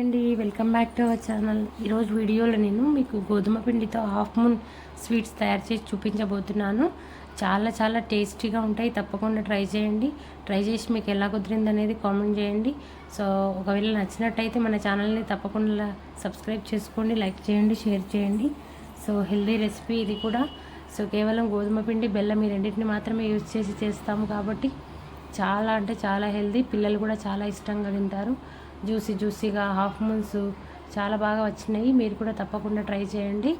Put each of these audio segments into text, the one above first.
అండి welcome back to our channel. ఈరోజు వీడియోలో నేను మీకు గోధుమ పిండితో హాఫ్ మూన్ స్వీట్స్ తయారు చేసి చూపించబోతున్నాను. చాలా చాలా టేస్టీగా ఉంటాయి. తప్పకుండా ట్రై చేయండి. ట్రై చేసి మీకు ఎలా కుదిరింది అనేది కామెంట్ చేయండి. సో ఒకవేళ నచ్చినట్టయితే మన ఛానల్ని తప్పకుండా సబ్స్క్రైబ్ చేసుకోండి లైక్ చేయండి షేర్ చేయండి. సో హెల్దీ రెసిపీ ఇది కూడా. సో కేవలం గోధుమ పిండి బెల్లం ఈ రెండింటిని మాత్రమే యూజ్ చేసి చేస్తాము కాబట్టి చాలా అంటే చాలా హెల్దీ. పిల్లలు కూడా చాలా ఇష్టంగా తింటారు. జ్యూసీ జ్యూసీగా హాఫ్ మూన్స్ చాలా బాగా వచ్చినాయి. మీరు కూడా తప్పకుండా ట్రై చేయండి.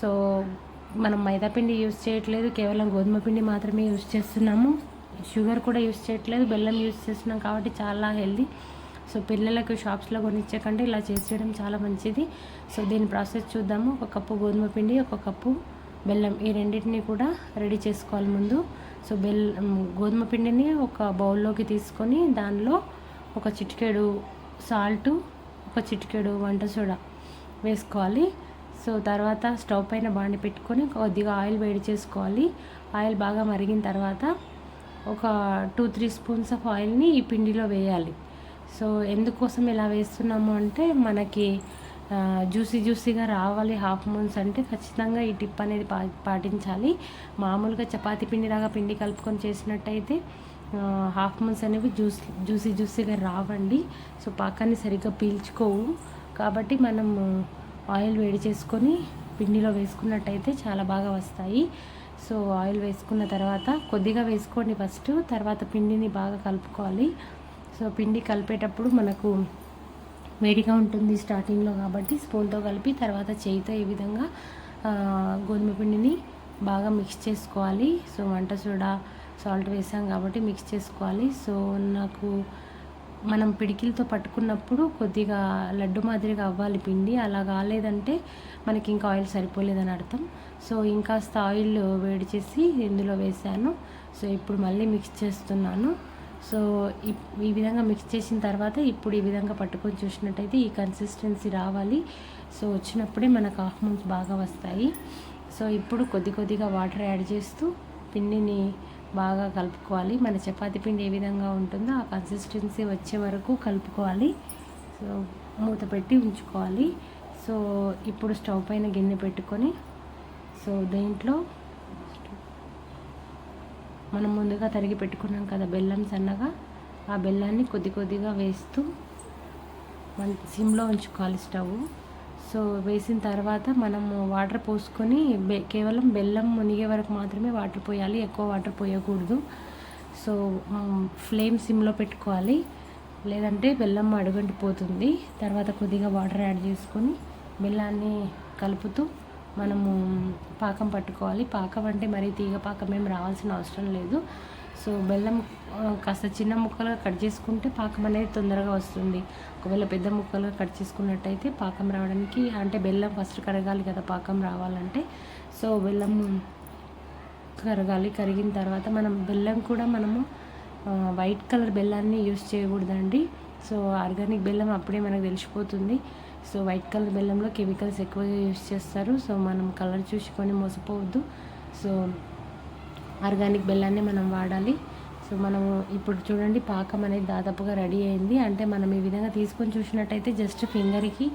సో మనం మైదా పిండి యూజ్ చేయట్లేదు. కేవలం గోధుమ పిండి మాత్రమే యూజ్ చేస్తున్నాము. షుగర్ కూడా యూజ్ చేయట్లేదు. బెల్లం యూజ్ చేస్తున్నాం కాబట్టి చాలా హెల్దీ. సో పిల్లలకు షాప్స్లో కొనిచ్చే కంటే ఇలా చేసేయడం చాలా మంచిది. సో దీని ప్రాసెస్ చూద్దాము. ఒక కప్పు గోధుమ పిండి ఒక కప్పు బెల్లం ఈ రెండింటిని కూడా రెడీ చేసుకోవాలి ముందు. సో బెల్ గోధుమ పిండిని ఒక బౌల్లోకి తీసుకొని దానిలో ఒక చిటికెడు సాల్టు ఒక చిటికెడు వంట సోడా వేసుకోవాలి. సో తర్వాత స్టవ్ పైన బాండి పెట్టుకొని కొద్దిగా ఆయిల్ వేడి చేసుకోవాలి. ఆయిల్ బాగా మరిగిన తర్వాత ఒక టూ త్రీ స్పూన్స్ ఆఫ్ ఆయిల్ని ఈ పిండిలో వేయాలి. సో ఎందుకోసం ఇలా వేస్తున్నాము అంటే మనకి జ్యూసీ జ్యూసీగా రావాలి హాఫ్ మూన్స్ అంటే ఖచ్చితంగా ఈ టిప్ అనేది పా పాటించాలి. మామూలుగా చపాతీ పిండిలాగా పిండి కలుపుకొని చేసినట్టయితే హాఫ్ మూన్స్ అనేవి జ్యూస్ జ్యూసీ జ్యూసీగా రావండి. సో పాకాన్ని సరిగ్గా పీల్చుకోవు. కాబట్టి మనం ఆయిల్ వేడి చేసుకొని పిండిలో వేసుకున్నట్టయితే చాలా బాగా వస్తాయి. సో ఆయిల్ వేసుకున్న తర్వాత కొద్దిగా వేసుకోండి ఫస్ట్. తర్వాత పిండిని బాగా కలుపుకోవాలి. సో పిండి కలిపేటప్పుడు మనకు వేడిగా ఉంటుంది స్టార్టింగ్లో కాబట్టి స్పూన్తో కలిపి తర్వాత చేయితో ఈ విధంగా గోధుమ పిండిని బాగా మిక్స్ చేసుకోవాలి. సో వంట సోడా సాల్ట్ వేసాం కాబట్టి మిక్స్ చేసుకోవాలి. సో నాకు మనం పిడికిలతో పట్టుకున్నప్పుడు కొద్దిగా లడ్డు మాదిరిగా అవ్వాలి పిండి. అలా కాలేదంటే మనకి ఇంకా ఆయిల్ సరిపోలేదని అర్థం. సో ఇంకాస్త ఆయిల్ వేడి చేసి ఇందులో వేసాను. సో ఇప్పుడు మళ్ళీ మిక్స్ చేస్తున్నాను. సో ఈ విధంగా మిక్స్ చేసిన తర్వాత ఇప్పుడు ఈ విధంగా పట్టుకొని చూసినట్టయితే ఈ కన్సిస్టెన్సీ రావాలి. సో వచ్చినప్పుడే మనకు హాఫ్ మంత్స్ బాగా వస్తాయి. సో ఇప్పుడు కొద్ది కొద్దిగా వాటర్ యాడ్ చేస్తూ పిండిని బాగా కలుపుకోవాలి. మన చపాతీ పిండి ఏ విధంగా ఉంటుందో ఆ కన్సిస్టెన్సీ వచ్చే వరకు కలుపుకోవాలి. సో మూత పెట్టి ఉంచుకోవాలి. సో ఇప్పుడు స్టవ్ పైన గిన్నె పెట్టుకొని సో దీంట్లో మనం ముందుగా తరిగి పెట్టుకున్నాం కదా బెల్లం సన్నగా ఆ బెల్లాన్ని కొద్ది కొద్దిగా వేస్తూ మన సిమ్లో ఉంచుకోవాలి స్టవ్. సో వేసిన తర్వాత మనము వాటర్ పోసుకొని బె కేవలం బెల్లం మునిగే వరకు మాత్రమే వాటర్ పోయాలి ఎక్కువ వాటర్ పోయకూడదు. సో ఫ్లేమ్ సిమ్లో పెట్టుకోవాలి. లేదంటే బెల్లం అడుగంటిపోతుంది తర్వాత కొద్దిగా వాటర్ యాడ్ చేసుకొని బెల్లాన్ని కలుపుతూ మనము పాకం పట్టుకోవాలి. పాకం అంటే మరీ తీగ పాకం ఏం రావాల్సిన అవసరం లేదు. సో బెల్లం కాస్త చిన్న ముక్కలుగా కట్ చేసుకుంటే పాకం అనేది తొందరగా వస్తుంది. ఒకవేళ పెద్ద ముక్కలుగా కట్ చేసుకున్నట్టయితే పాకం రావడానికి అంటే బెల్లం ఫస్ట్ కరగాలి కదా పాకం రావాలంటే. సో బెల్లం కరగాలి కరిగిన తర్వాత మనం బెల్లం కూడా మనము వైట్ కలర్ బెల్లాన్ని యూస్ చేయకూడదండి. సో ఆర్గానిక్ బెల్లం అప్పుడే మనకు తెలిసిపోతుంది. సో వైట్ కలర్ బెల్లంలో కెమికల్స్ ఎక్కువగా యూస్ చేస్తారు. సో మనం కలర్ చూసుకొని మోసపోవద్దు. సో ఆర్గానిక్ బెల్లాన్ని మనం వాడాలి. సో మనము ఇప్పుడు చూడండి పాకం అనేది దాదాపుగా రెడీ అయింది. అంటే మనం ఈ విధంగా తీసుకొని చూసినట్టయితే జస్ట్ ఫింగర్కి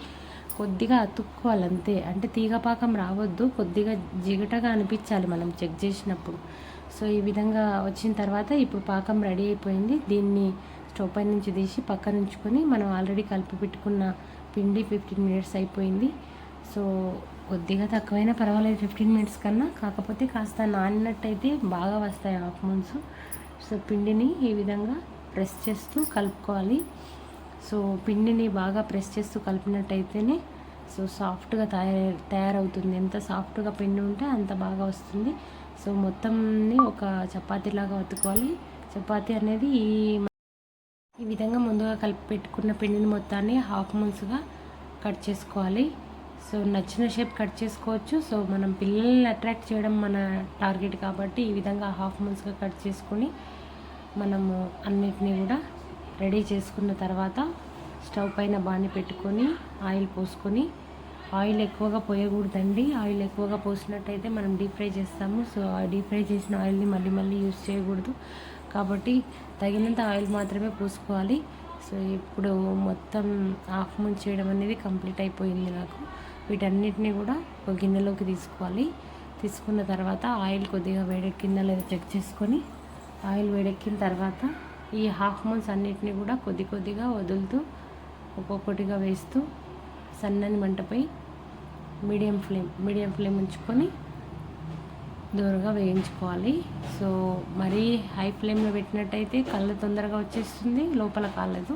కొద్దిగా అతుక్కోవాలి అంతే. అంటే తీగ పాకం రావద్దు కొద్దిగా జిగటగా అనిపించాలి మనం చెక్ చేసినప్పుడు. సో ఈ విధంగా వచ్చిన తర్వాత ఇప్పుడు పాకం రెడీ అయిపోయింది. దీన్ని స్టవ్ పై నుంచి తీసి పక్కన ఉంచుకొని మనం ఆల్రెడీ కలిపి పెట్టుకున్న పిండి ఫిఫ్టీన్ మినిట్స్ అయిపోయింది. సో కొద్దిగా తక్కువైనా పర్వాలేదు. ఫిఫ్టీన్ మినిట్స్ కన్నా. కాకపోతే కాస్త నానినట్టయితే బాగా వస్తాయి హాఫ్ మూన్స్ సో పిండిని ఈ విధంగా ప్రెస్ చేస్తూ కలుపుకోవాలి. సో పిండిని బాగా ప్రెస్ చేస్తూ కలిపినట్టయితేనే సో సాఫ్ట్గా తయారు తయారవుతుంది. ఎంత సాఫ్ట్గా పిండి ఉంటే అంత బాగా వస్తుంది. సో మొత్తంని ఒక చపాతీలాగా వత్తుకోవాలి చపాతీ అనేది ఈ ఈ విధంగా ముందుగా కలిపి పెట్టుకున్న పిండిని మొత్తాన్ని హాఫ్ మూన్స్గా కట్ చేసుకోవాలి. సో నచ్చిన షేప్ కట్ చేసుకోవచ్చు. సో మనం పిల్లల్ని అట్రాక్ట్ చేయడం మన టార్గెట్ కాబట్టి ఈ విధంగా హాఫ్ మూన్స్గా కట్ చేసుకొని మనము అన్నిటినీ కూడా రెడీ చేసుకున్న తర్వాత స్టవ్ పైన బాణి పెట్టుకొని ఆయిల్ పోసుకొని ఆయిల్ ఎక్కువగా పోయకూడదండి. ఆయిల్ ఎక్కువగా పోసినట్టయితే మనం డీప్ ఫ్రై చేస్తాము. సో ఆ డీప్ ఫ్రై చేసిన ఆయిల్ని మళ్ళీ మళ్ళీ యూజ్ చేయకూడదు. కాబట్టి తగినంత ఆయిల్ మాత్రమే పోసుకోవాలి. సో ఇప్పుడు మొత్తం హాఫ్ మూన్ చేయడం అనేది కంప్లీట్ అయిపోయింది నాకు. వీటన్నిటిని కూడా ఒక గిన్నెలోకి తీసుకోవాలి. తీసుకున్న తర్వాత ఆయిల్ కొద్దిగా వేడెక్కిందా లేదా చెక్ చేసుకొని ఆయిల్ వేడెక్కిన తర్వాత ఈ హాఫ్ మూన్స్ అన్నిటిని కూడా కొద్ది కొద్దిగా వదులుతూ ఒక్కొక్కటిగా వేస్తూ సన్నని మంటపై మీడియం ఫ్లేమ్ మీడియం ఫ్లేమ్ ఉంచుకొని దూరంగా వేయించుకోవాలి. సో మరీ హై ఫ్లేమ్లో పెట్టినట్టయితే కళ్ళు తొందరగా వచ్చేస్తుంది లోపల కాలేదు.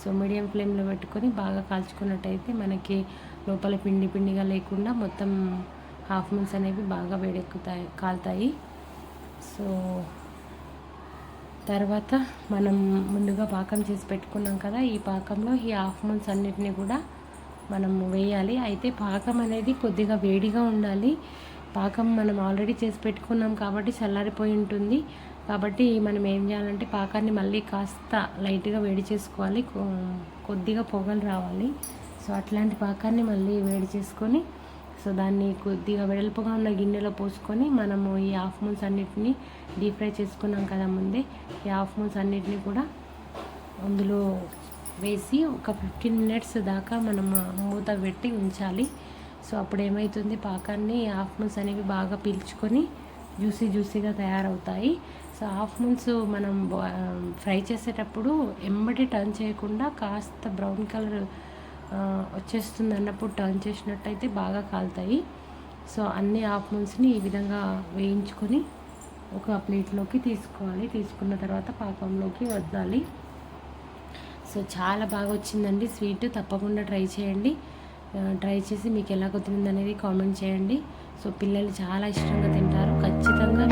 సో మీడియం ఫ్లేమ్లో పెట్టుకొని బాగా కాల్చుకున్నట్టయితే మనకి లోపల పిండి పిండిగా లేకుండా మొత్తం హాఫ్ మూన్స్ అనేవి బాగా వేడెక్కుతాయి కాలుతాయి. సో తర్వాత మనం ముందుగా పాకం చేసి పెట్టుకున్నాం కదా ఈ పాకంలో ఈ హాఫ్ మూన్స్ అన్నిటిని కూడా మనం వేయాలి. అయితే పాకం అనేది కొద్దిగా వేడిగా ఉండాలి. పాకం మనం ఆల్రెడీ చేసి పెట్టుకున్నాం కాబట్టి చల్లారిపోయి ఉంటుంది. కాబట్టి మనం ఏం చేయాలంటే పాకాన్ని మళ్ళీ కాస్త లైట్గా వేడి చేసుకోవాలి. కొద్దిగా పొగలు రావాలి. సో అట్లాంటి పాకాన్ని మళ్ళీ వేడి చేసుకొని సో దాన్ని కొద్దిగా వెడల్పుగా ఉన్న గిన్నెలో పోసుకొని మనము ఈ హాఫ్ మూన్స్ అన్నిటిని డీప్ ఫ్రై చేసుకున్నాం కదా ముందే ఈ హాఫ్ మూన్స్ అన్నిటిని కూడా అందులో వేసి ఒక ఫిఫ్టీన్ మినిట్స్ దాకా మనం మూత పెట్టి ఉంచాలి. సో అప్పుడు ఏమవుతుంది పాకాన్ని హాఫ్ మూన్స్ అనేవి బాగా పీల్చుకొని జ్యూసీ జ్యూసీగా తయారవుతాయి. సో హాఫ్ మూన్స్ మనం ఫ్రై చేసేటప్పుడు ఎమ్మటి టర్న్ చేయకుండా కాస్త బ్రౌన్ కలర్ వచ్చేస్తుంది అన్నప్పుడు టర్న్ చేసినట్టయితే బాగా కాలుతాయి. సో అన్ని హాఫ్ ఈ విధంగా వేయించుకొని ఒక ప్లేట్లోకి తీసుకోవాలి. తీసుకున్న తర్వాత పాకంలోకి వద్దాలి సో చాలా బాగా వచ్చిందండి. స్వీట్ తప్పకుండా ట్రై చేయండి. ట్రై చేసి మీకు ఎలా కుదిరింది అనేది కామెంట్ చేయండి. సో పిల్లలు చాలా ఇష్టంగా తింటారు. ఖచ్చితంగా